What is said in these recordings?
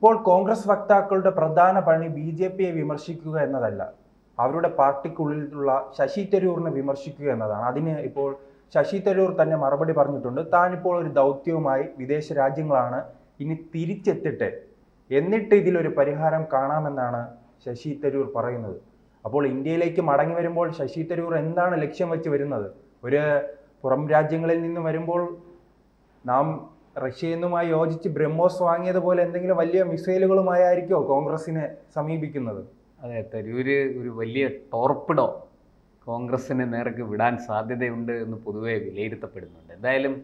ഇപ്പോൾ കോൺഗ്രസ് വക്താക്കളുടെ പ്രധാന പണി ബി ജെ പിയെ വിമർശിക്കുക എന്നതല്ല. അവരുടെ പാർട്ടിക്കുള്ളിലുള്ള ശശി തരൂറിനെ വിമർശിക്കുക എന്നതാണ്. അതിന് ഇപ്പോൾ ശശി തരൂർ തന്നെ മറുപടി പറഞ്ഞിട്ടുണ്ട്. താനിപ്പോൾ ഒരു ദൗത്യവുമായി വിദേശ രാജ്യങ്ങളാണ് ഇനി തിരിച്ചെത്തിട്ട് എന്നിട്ട് ഇതിലൊരു പരിഹാരം കാണാമെന്നാണ് ശശി തരൂർ പറയുന്നത്. അപ്പോൾ ഇന്ത്യയിലേക്ക് മടങ്ങി വരുമ്പോൾ ശശി തരൂർ എന്താണ് ലക്ഷ്യം വെച്ച് വരുന്നത്? ഒരു പുറം രാജ്യങ്ങളിൽ നിന്ന് വരുമ്പോൾ നാം റഷ്യയിൽ നിന്നുമായി യോജിച്ച് ബ്രഹ്മോസ് വാങ്ങിയതുപോലെ എന്തെങ്കിലും വലിയ മിസൈലുകളുമായിരിക്കോ കോൺഗ്രസിനെ സമീപിക്കുന്നത്? അതെ തരൂര് ഒരു വലിയ ടോർപ്പിഡോ കോൺഗ്രസിന് നേർക്ക് വിടാൻ സാധ്യതയുണ്ട് എന്ന് പൊതുവെ വിലയിരുത്തപ്പെടുന്നുണ്ട്. എന്തായാലും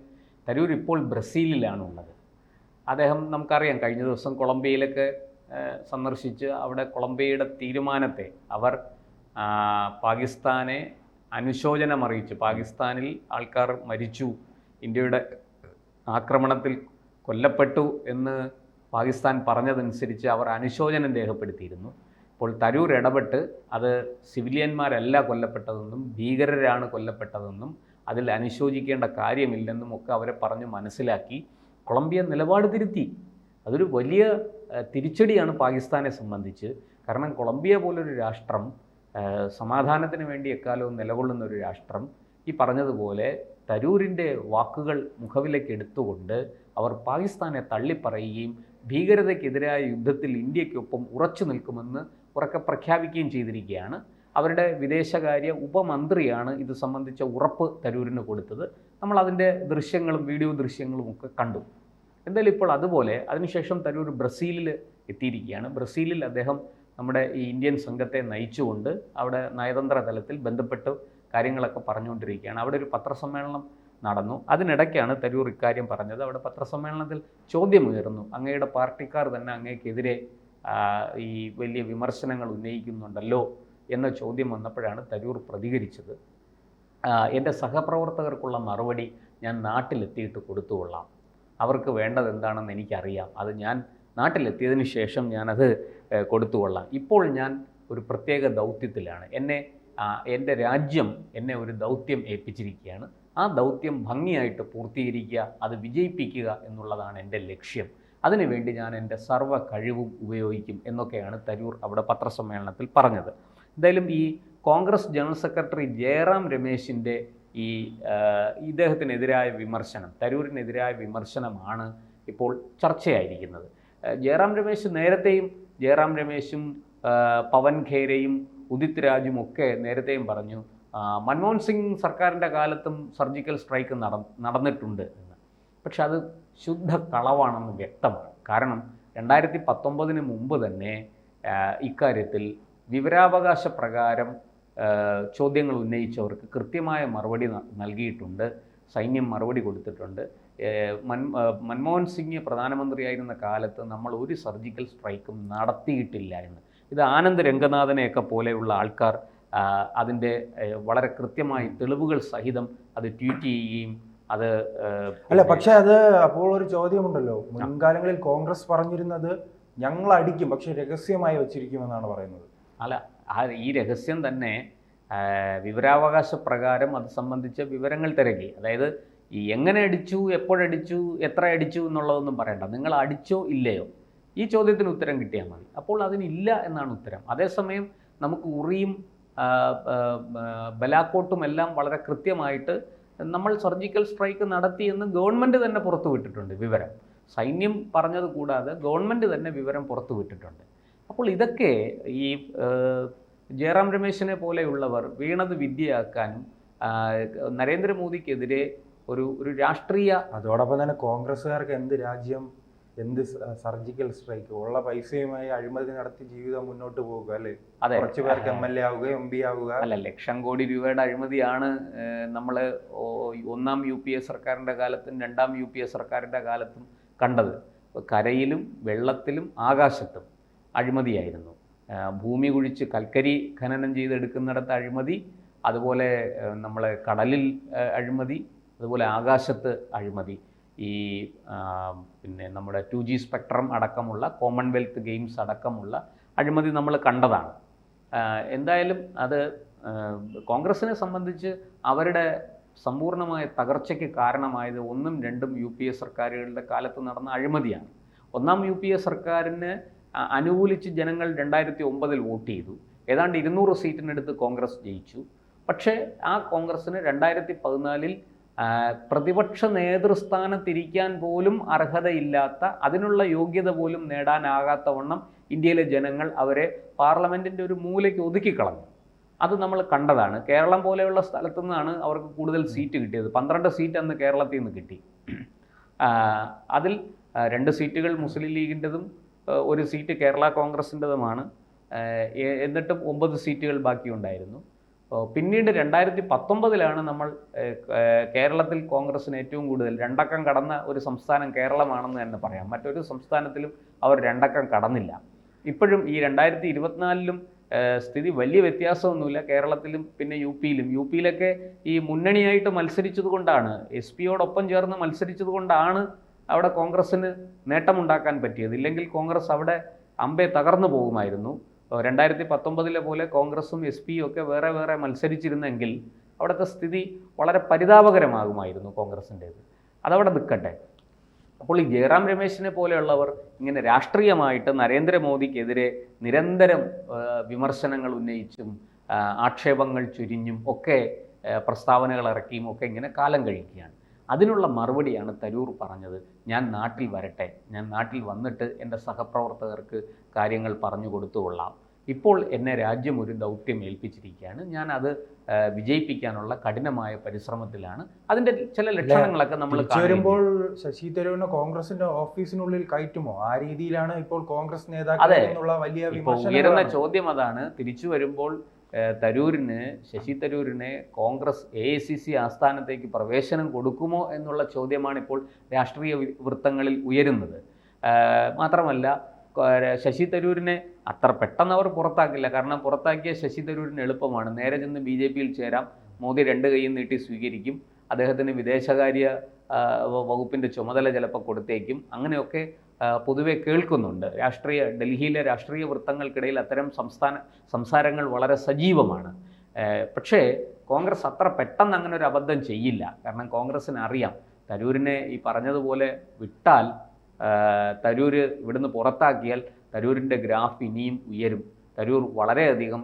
തരൂർ ഇപ്പോൾ ബ്രസീലിലാണ് ഉള്ളത് അദ്ദേഹം നമുക്കറിയാം കഴിഞ്ഞ ദിവസം കൊളംബിയയിലൊക്കെ സന്ദർശിച്ച് അവിടെ കൊളംബിയയുടെ തീരുമാനത്തെ അവർ പാകിസ്ഥാനെ അനുശോചനം അറിയിച്ചു പാകിസ്ഥാനിൽ ആൾക്കാർ മരിച്ചു. ഇന്ത്യയുടെ ആക്രമണത്തിൽ കൊല്ലപ്പെട്ടു എന്ന് പാകിസ്ഥാൻ പറഞ്ഞതനുസരിച്ച് അവർ അനുശോചനം രേഖപ്പെടുത്തിയിരുന്നു. ഇപ്പോൾ തരൂർ ഇടപെട്ട് അത് സിവിലിയന്മാരല്ല കൊല്ലപ്പെട്ടതെന്നും ഭീകരരാണ് കൊല്ലപ്പെട്ടതെന്നും അതിൽ അനുശോചിക്കേണ്ട കാര്യമില്ലെന്നും ഒക്കെ അവരെ പറഞ്ഞ് മനസ്സിലാക്കി കൊളംബിയ നിലപാട് തിരുത്തി. അതൊരു വലിയ തിരിച്ചടിയാണ് പാകിസ്ഥാനെ സംബന്ധിച്ച്. കാരണം കൊളംബിയ പോലൊരു രാഷ്ട്രം സമാധാനത്തിന് വേണ്ടി എക്കാലവും നിലകൊള്ളുന്ന ഒരു രാഷ്ട്രം ഈ പറഞ്ഞതുപോലെ തരൂരിന്റെ വാക്കുകൾ മുഖവിലേക്ക് എടുത്തുകൊണ്ട് അവർ പാകിസ്ഥാനെ തള്ളിപ്പറയുകയും ഭീകരതയ്ക്കെതിരായ യുദ്ധത്തിൽ ഇന്ത്യക്കൊപ്പം ഉറച്ചു നിൽക്കുമെന്ന് ഉറക്കെ പ്രഖ്യാപിക്കുകയും ചെയ്തിരിക്കുകയാണ്. അവരുടെ വിദേശകാര്യ ഉപമന്ത്രിയാണ് ഇത് സംബന്ധിച്ച ഉറപ്പ് തരൂരിന് കൊടുത്തത്. നമ്മൾ അതിന്റെ ദൃശ്യങ്ങളും വീഡിയോ ദൃശ്യങ്ങളും ഒക്കെ കണ്ടു. എന്തായാലും ഇപ്പോൾ അതുപോലെ അതിനുശേഷം തരൂർ ബ്രസീലിൽ എത്തിയിരിക്കുകയാണ്. ബ്രസീലിൽ അദ്ദേഹം നമ്മുടെ ഈ ഇന്ത്യൻ സംഘത്തെ നയിച്ചുകൊണ്ട് അവിടെ നയതന്ത്ര തലത്തിൽ ബന്ധപ്പെട്ട് കാര്യങ്ങളൊക്കെ പറഞ്ഞുകൊണ്ടിരിക്കുകയാണ്. അവിടെ ഒരു പത്രസമ്മേളനം നടന്നു. അതിനിടയ്ക്കാണ് തരൂർ ഇക്കാര്യം പറഞ്ഞത്. അവിടെ പത്രസമ്മേളനത്തിൽ ചോദ്യമുയർന്നു. അങ്ങയുടെ പാർട്ടിക്കാർ തന്നെ അങ്ങേക്കെതിരെ ഈ വലിയ വിമർശനങ്ങൾ ഉന്നയിക്കുന്നുണ്ടല്ലോ എന്ന ചോദ്യം വന്നപ്പോഴാണ് തരൂർ പ്രതികരിച്ചത്. എന്റെ സഹപ്രവർത്തകർക്കുള്ള മറുപടി ഞാൻ നാട്ടിലെത്തിയിട്ട് കൊടുത്തുകൊള്ളാം. അവർക്ക് വേണ്ടത് എന്താണെന്ന് എനിക്കറിയാം. അത് ഞാൻ നാട്ടിലെത്തിയതിന് ശേഷം ഞാനത് കൊടുത്തുകൊള്ളാം. ഇപ്പോൾ ഞാൻ ഒരു പ്രത്യേക ദൗത്യത്തിലാണ്. എന്നെ എന്റെ രാജ്യം എന്നെ ഒരു ദൗത്യം ഏൽപ്പിച്ചിരിക്കുകയാണ്. ആ ദൗത്യം ഭംഗിയായിട്ട് പൂർത്തീകരിക്കുക അത് വിജയിപ്പിക്കുക എന്നുള്ളതാണ് എന്റെ ലക്ഷ്യം. അതിനുവേണ്ടി ഞാൻ എന്റെ സർവ കഴിവും ഉപയോഗിക്കും എന്നൊക്കെയാണ് തരൂർ അവിടെ പത്രസമ്മേളനത്തിൽ പറഞ്ഞത്. എന്തായാലും ഈ കോൺഗ്രസ് ജനറൽ സെക്രട്ടറി ജയറാം രമേശിന്റെ ഈ ഇദ്ദേഹത്തിനെതിരായ വിമർശനം തരൂരിനെതിരായ വിമർശനമാണ് ഇപ്പോൾ ചർച്ചയായിരിക്കുന്നത്. ജയറാം രമേശ് നേരത്തെയും ജയറാം രമേശും പവൻ ഖേരയും ഉദിത് രാജും ഒക്കെ നേരത്തെയും പറഞ്ഞു മൻമോഹൻ സിംഗ് സർക്കാരിന്റെ കാലത്തും സർജിക്കൽ സ്ട്രൈക്ക് നട നടന്നിട്ടുണ്ട് എന്ന്. പക്ഷെ അത് ശുദ്ധ കളവാണെന്ന് വ്യക്തമാണ്. കാരണം രണ്ടായിരത്തി പത്തൊമ്പതിന് മുമ്പ് തന്നെ ഇക്കാര്യത്തിൽ വിവരാവകാശ പ്രകാരം ചോദ്യങ്ങൾ ഉന്നയിച്ചവർക്ക് കൃത്യമായ മറുപടി നൽകിയിട്ടുണ്ട് സൈന്യം മറുപടി കൊടുത്തിട്ടുണ്ട്. മൻ മൻമോഹൻ സിംഗ് പ്രധാനമന്ത്രിയായിരുന്ന കാലത്ത് നമ്മൾ ഒരു സർജിക്കൽ സ്ട്രൈക്കും നടത്തിയിട്ടില്ല എന്ന്. ഇത് ആനന്ദ് രംഗനാഥനെയൊക്കെ പോലെയുള്ള ആൾക്കാർ അതിന്റെ വളരെ കൃത്യമായി തെളിവുകൾ സഹിതം അത് ട്വീറ്റ് ചെയ്യുകയും അത് അല്ല പക്ഷേ അത് അപ്പോൾ ഒരു ചോദ്യമുണ്ടല്ലോ. മുൻകാലങ്ങളിൽ കോൺഗ്രസ് പറഞ്ഞിരുന്നത് ഞങ്ങൾ അടിക്കും പക്ഷേ രഹസ്യമായി വച്ചിരിക്കുമെന്നാണ് പറയുന്നത്. അല്ല ആ ഈ രഹസ്യം തന്നെ വിവരാവകാശ പ്രകാരം അത് സംബന്ധിച്ച വിവരങ്ങൾ തിരക്കി. അതായത് എങ്ങനെ അടിച്ചു എപ്പോഴടിച്ചു എത്ര അടിച്ചു എന്നുള്ളതൊന്നും പറയണ്ട. നിങ്ങൾ അടിച്ചോ ഇല്ലയോ? ഈ ചോദ്യത്തിന് ഉത്തരം കിട്ടിയാൽ മതി. അപ്പോൾ അതിനില്ല എന്നാണ് ഉത്തരം. അതേസമയം നമുക്ക് ഉറിയും ബലാക്കോട്ടും എല്ലാം വളരെ കൃത്യമായിട്ട് നമ്മൾ സർജിക്കൽ സ്ട്രൈക്ക് നടത്തിയെന്ന് ഗവൺമെന്റ് തന്നെ പുറത്തുവിട്ടിട്ടുണ്ട് വിവരം. സൈന്യം പറഞ്ഞത് കൂടാതെ ഗവൺമെന്റ് തന്നെ വിവരം പുറത്തുവിട്ടിട്ടുണ്ട് അപ്പോൾ ഇതൊക്കെ ഈ ജയറാം രമേശിനെ പോലെയുള്ളവർ വീണത് വിദ്യയാക്കാനും നരേന്ദ്രമോദിക്കെതിരെ ഒരു ഒരു രാഷ്ട്രീയ അതോടൊപ്പം തന്നെ കോൺഗ്രസ്സുകാർക്ക് എന്ത് രാജ്യം എന്ത് സർജിക്കൽ സ്ട്രൈക്ക് ഉള്ള പൈസയുമായി അഴിമതി നടത്തി ജീവിതം മുന്നോട്ട് പോകുക അല്ലേ? അതെ. കുറച്ചു പേർക്ക് എം എൽ എ ആവുക എം പി ആവുക. അല്ല ലക്ഷം കോടി രൂപയുടെ അഴിമതിയാണ് നമ്മൾ ഒന്നാം യു പി എ സർക്കാരിന്റെ കാലത്തും രണ്ടാം യു പി എ സർക്കാരിന്റെ കാലത്തും കണ്ടത്. കരയിലും വെള്ളത്തിലും ആകാശത്തും അഴിമതിയായിരുന്നു. ഭൂമി കുഴിച്ച് കൽക്കരി ഖനനം ചെയ്തെടുക്കുന്നിടത്ത് അഴിമതി അതുപോലെ നമ്മൾ കടലിൽ അഴിമതി അതുപോലെ ആകാശത്ത് അഴിമതി. ഈ പിന്നെ നമ്മുടെ ടു ജി സ്പെക്ട്രം അടക്കമുള്ള കോമൺവെൽത്ത് ഗെയിംസ് അടക്കമുള്ള അഴിമതി നമ്മൾ കണ്ടതാണ്. എന്തായാലും അത് കോൺഗ്രസിനെ സംബന്ധിച്ച് അവരുടെ സമ്പൂർണമായ തകർച്ചയ്ക്ക് കാരണമായത് ഒന്നും രണ്ടും യു പി എ സർക്കാരുകളുടെ കാലത്ത് നടന്ന അഴിമതിയാണ്. ഒന്നാം യു പി എ സർക്കാരിന് അനുകൂലിച്ച് ജനങ്ങൾ രണ്ടായിരത്തി ഒമ്പതിൽ വോട്ട് ചെയ്തു. ഏതാണ്ട് ഇരുന്നൂറ് സീറ്റിനടുത്ത് കോൺഗ്രസ് ജയിച്ചു. പക്ഷേ ആ കോൺഗ്രസ്സിന് രണ്ടായിരത്തി പതിനാലിൽ പ്രതിപക്ഷ നേതൃസ്ഥാനത്തിരിക്കാൻ പോലും അർഹതയില്ലാത്ത അതിനുള്ള യോഗ്യത പോലും നേടാനാകാത്ത വണ്ണം ഇന്ത്യയിലെ ജനങ്ങൾ അവരെ പാർലമെന്റിന്റെ ഒരു മൂലയ്ക്ക് ഒതുക്കിക്കളഞ്ഞു അത് നമ്മൾ കണ്ടതാണ്. കേരളം പോലെയുള്ള സ്ഥലത്തു നിന്നാണ് അവർക്ക് കൂടുതൽ സീറ്റ് കിട്ടിയത്. പന്ത്രണ്ട് സീറ്റ് അന്ന് കേരളത്തിൽ നിന്ന് കിട്ടി. അതിൽ രണ്ട് സീറ്റുകൾ മുസ്ലിം ലീഗിന്റെതും ഒരു സീറ്റ് കേരള കോൺഗ്രസിന്റെതുമാണ്. എന്നിട്ടും ഒമ്പത് സീറ്റുകൾ ബാക്കിയുണ്ടായിരുന്നു. പിന്നീട് രണ്ടായിരത്തി പത്തൊമ്പതിലാണ് നമ്മൾ കേരളത്തിൽ കോൺഗ്രസിന് ഏറ്റവും കൂടുതൽ രണ്ടക്കം കടന്ന ഒരു സംസ്ഥാനം കേരളമാണെന്ന് തന്നെ പറയാം. മറ്റൊരു സംസ്ഥാനത്തിലും അവർ രണ്ടക്കം കടന്നില്ല. ഇപ്പോഴും ഈ രണ്ടായിരത്തി ഇരുപത്തിനാലിലും സ്ഥിതി വലിയ വ്യത്യാസമൊന്നുമില്ല. കേരളത്തിലും പിന്നെ യു പിയിലും യു പിയിലൊക്കെ ഈ മുന്നണിയായിട്ട് മത്സരിച്ചത് കൊണ്ടാണ് എസ് പിയോടൊപ്പം ചേർന്ന് മത്സരിച്ചത് കൊണ്ടാണ് അവിടെ കോൺഗ്രസ്സിന് നേട്ടമുണ്ടാക്കാൻ പറ്റിയത്. ഇല്ലെങ്കിൽ കോൺഗ്രസ് അവിടെ അമ്പെ തകർന്നു പോകുമായിരുന്നു. രണ്ടായിരത്തി പത്തൊമ്പതിലെ പോലെ കോൺഗ്രസും എസ് പിയും ഒക്കെ വേറെ വേറെ മത്സരിച്ചിരുന്നെങ്കിൽ അവിടുത്തെ സ്ഥിതി വളരെ പരിതാപകരമാകുമായിരുന്നു കോൺഗ്രസിന്റേത്. അതവിടെ നിൽക്കട്ടെ. അപ്പോൾ ഈ ജയറാം രമേശിനെ പോലെയുള്ളവർ ഇങ്ങനെ രാഷ്ട്രീയമായിട്ട് നരേന്ദ്രമോദിക്കെതിരെ നിരന്തരം വിമർശനങ്ങൾ ഉന്നയിച്ചും ആക്ഷേപങ്ങൾ ചുരിഞ്ഞും ഒക്കെ പ്രസ്താവനകൾ ഇറക്കിയും ഒക്കെ ഇങ്ങനെ കാലം കഴിക്കുകയാണ്. അതിനുള്ള മറുപടിയാണ് തരൂർ പറഞ്ഞത്. ഞാൻ നാട്ടിൽ വരട്ടെ. ഞാൻ നാട്ടിൽ വന്നിട്ട് എന്റെ സഹപ്രവർത്തകർക്ക് കാര്യങ്ങൾ പറഞ്ഞു കൊടുത്തുകൊള്ളാം ഇപ്പോൾ എന്നെ രാജ്യം ഒരു ദൗത്യം ഏൽപ്പിച്ചിരിക്കുകയാണ്. ഞാൻ അത് വിജയിപ്പിക്കാനുള്ള കഠിനമായ പരിശ്രമത്തിലാണ്. അതിന്റെ ചില ലക്ഷണങ്ങളൊക്കെ നമ്മൾ വരുമ്പോൾ ശശി തരൂരിനെ കോൺഗ്രസിന്റെ ഓഫീസിനുള്ളിൽ കയറ്റുമോ? ആ രീതിയിലാണ് ഇപ്പോൾ കോൺഗ്രസ് നേതാക്കൾ. വലിയ ഉയരുന്ന ചോദ്യം അതാണ്. തിരിച്ചു വരുമ്പോൾ തരൂരിന് ശശി തരൂരിനെ Congress A I C C ആസ്ഥാനത്തേക്ക് പ്രവേശനം കൊടുക്കുമോ എന്നുള്ള ചോദ്യമാണ് ഇപ്പോൾ രാഷ്ട്രീയ വൃത്തങ്ങളിൽ ഉയരുന്നത്. മാത്രമല്ല ശശി തരൂരിനെ അത്ര പെട്ടെന്ന് അവർ പുറത്താക്കില്ല. കാരണം പുറത്താക്കിയ ശശി തരൂരിന് എളുപ്പമാണ്. നേരെ ചെന്ന് ബി ജെ പിയിൽ ചേരാം. മോദി രണ്ട് കൈയും നീട്ടി സ്വീകരിക്കും. അദ്ദേഹത്തിന് വിദേശകാര്യ വകുപ്പിന്റെ ചുമതല ചിലപ്പോൾ കൊടുത്തേക്കും. അങ്ങനെയൊക്കെ പൊതുവെ കേൾക്കുന്നുണ്ട്. രാഷ്ട്രീയ ഡൽഹിയിലെ രാഷ്ട്രീയ വൃത്തങ്ങൾക്കിടയിൽ അത്തരം സംസ്ഥാന സംസാരങ്ങൾ വളരെ സജീവമാണ്. പക്ഷേ കോൺഗ്രസ് അത്ര പെട്ടെന്ന് അങ്ങനെ ഒരു അബദ്ധം ചെയ്യില്ല. കാരണം കോൺഗ്രസ്സിന് അറിയാം. തരൂരിനെ ഈ പറഞ്ഞതുപോലെ വിട്ടാൽ തരൂർ ഇവിടുന്ന് പുറത്താക്കിയാൽ തരൂരിന്റെ ഗ്രാഫ് ഇനിയും ഉയരും. തരൂർ വളരെയധികം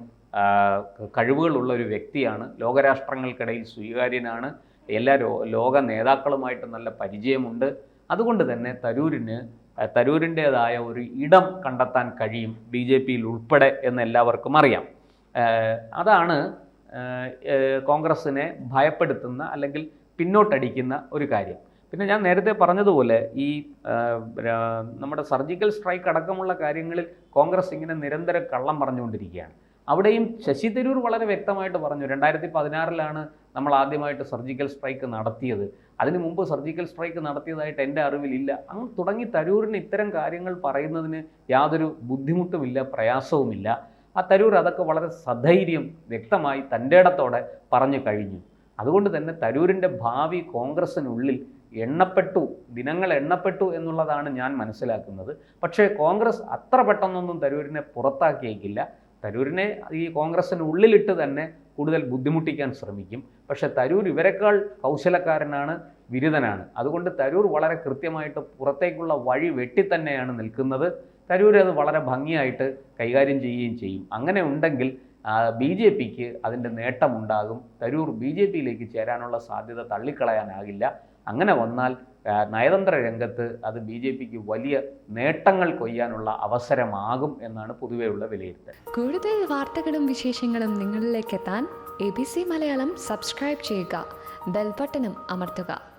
കഴിവുകളുള്ള ഒരു വ്യക്തിയാണ്. ലോകരാഷ്ട്രങ്ങൾക്കിടയിൽ സ്വീകാര്യനാണ്. എല്ലാ ലോക നേതാക്കളുമായിട്ട് നല്ല പരിചയമുണ്ട്. അതുകൊണ്ട് തന്നെ തരൂരിന് തരൂരിന്റേതായ ഒരു ഇടം കണ്ടെത്താൻ കഴിയും ബി ജെ പിയിൽ ഉൾപ്പെടെ എന്ന് എല്ലാവർക്കും അറിയാം അതാണ് കോൺഗ്രസ്സിനെ ഭയപ്പെടുത്തുന്ന അല്ലെങ്കിൽ പിന്നോട്ടടിക്കുന്ന ഒരു കാര്യം. പിന്നെ ഞാൻ നേരത്തെ പറഞ്ഞതുപോലെ ഈ നമ്മുടെ സർജിക്കൽ സ്ട്രൈക്ക് അടക്കമുള്ള കാര്യങ്ങളിൽ കോൺഗ്രസ് ഇങ്ങനെ നിരന്തരം കള്ളം പറഞ്ഞുകൊണ്ടിരിക്കുകയാണ്. അവിടെയും ശശി തരൂർ വളരെ വ്യക്തമായിട്ട് പറഞ്ഞു രണ്ടായിരത്തി പതിനാറിലാണ് നമ്മൾ ആദ്യമായിട്ട് സർജിക്കൽ സ്ട്രൈക്ക് നടത്തിയത്. അതിനു മുമ്പ് സർജിക്കൽ സ്ട്രൈക്ക് നടത്തിയതായിട്ട് എന്റെ അറിവിലില്ല. അങ്ങ് തുടങ്ങി തരൂരിന് ഇത്തരം കാര്യങ്ങൾ പറയുന്നതിന് യാതൊരു ബുദ്ധിമുട്ടുമില്ല പ്രയാസവുമില്ല. ആ തരൂർ അതൊക്കെ വളരെ സധൈര്യം വ്യക്തമായി തന്റെ ഇടത്തോടെ പറഞ്ഞു കഴിഞ്ഞു. അതുകൊണ്ട് തന്നെ തരൂരിന്റെ ഭാവി കോൺഗ്രസ്സിനുള്ളിൽ എണ്ണപ്പെട്ടു ദിനങ്ങൾ എണ്ണപ്പെട്ടു എന്നുള്ളതാണ് ഞാൻ മനസ്സിലാക്കുന്നത്. പക്ഷേ കോൺഗ്രസ് അത്ര പെട്ടെന്നൊന്നും തരൂരിനെ പുറത്താക്കിയേക്കില്ല. തരൂരിനെ ഈ കോൺഗ്രസ്സിനുള്ളിലിട്ട് തന്നെ കൂടുതൽ ബുദ്ധിമുട്ടിക്കാൻ ശ്രമിക്കും. പക്ഷെ തരൂർ ഇവരെക്കാൾ കൗശലക്കാരനാണ് ബിരുദനാണ് അതുകൊണ്ട് തരൂർ വളരെ കൃത്യമായിട്ട് പുറത്തേക്കുള്ള വഴി വെട്ടി തന്നെയാണ് നിൽക്കുന്നത്. തരൂർ അത് വളരെ ഭംഗിയായിട്ട് കൈകാര്യം ചെയ്യുകയും ചെയ്യും. അങ്ങനെ ഉണ്ടെങ്കിൽ ബി ജെ പിക്ക് അതിന്റെ നേട്ടമുണ്ടാകും. തരൂർ ബി ജെ പിയിലേക്ക് ചേരാനുള്ള സാധ്യത തള്ളിക്കളയാനാകില്ല. അങ്ങനെ വന്നാൽ നയതന്ത്ര രംഗത്ത് അത് ബി ജെ പിക്ക് വലിയ നേട്ടങ്ങൾ കൊയ്യാനുള്ള അവസരമാകും എന്നാണ് പൊതുവെയുള്ള വിലയിരുത്തൽ. കൂടുതൽ വാർത്തകളും വിശേഷങ്ങളും നിങ്ങളിലേക്ക് എത്താൻ A B C Malayalam subscribe ചെയ്യുക. ബെൽബട്ടനും അമർത്തുക.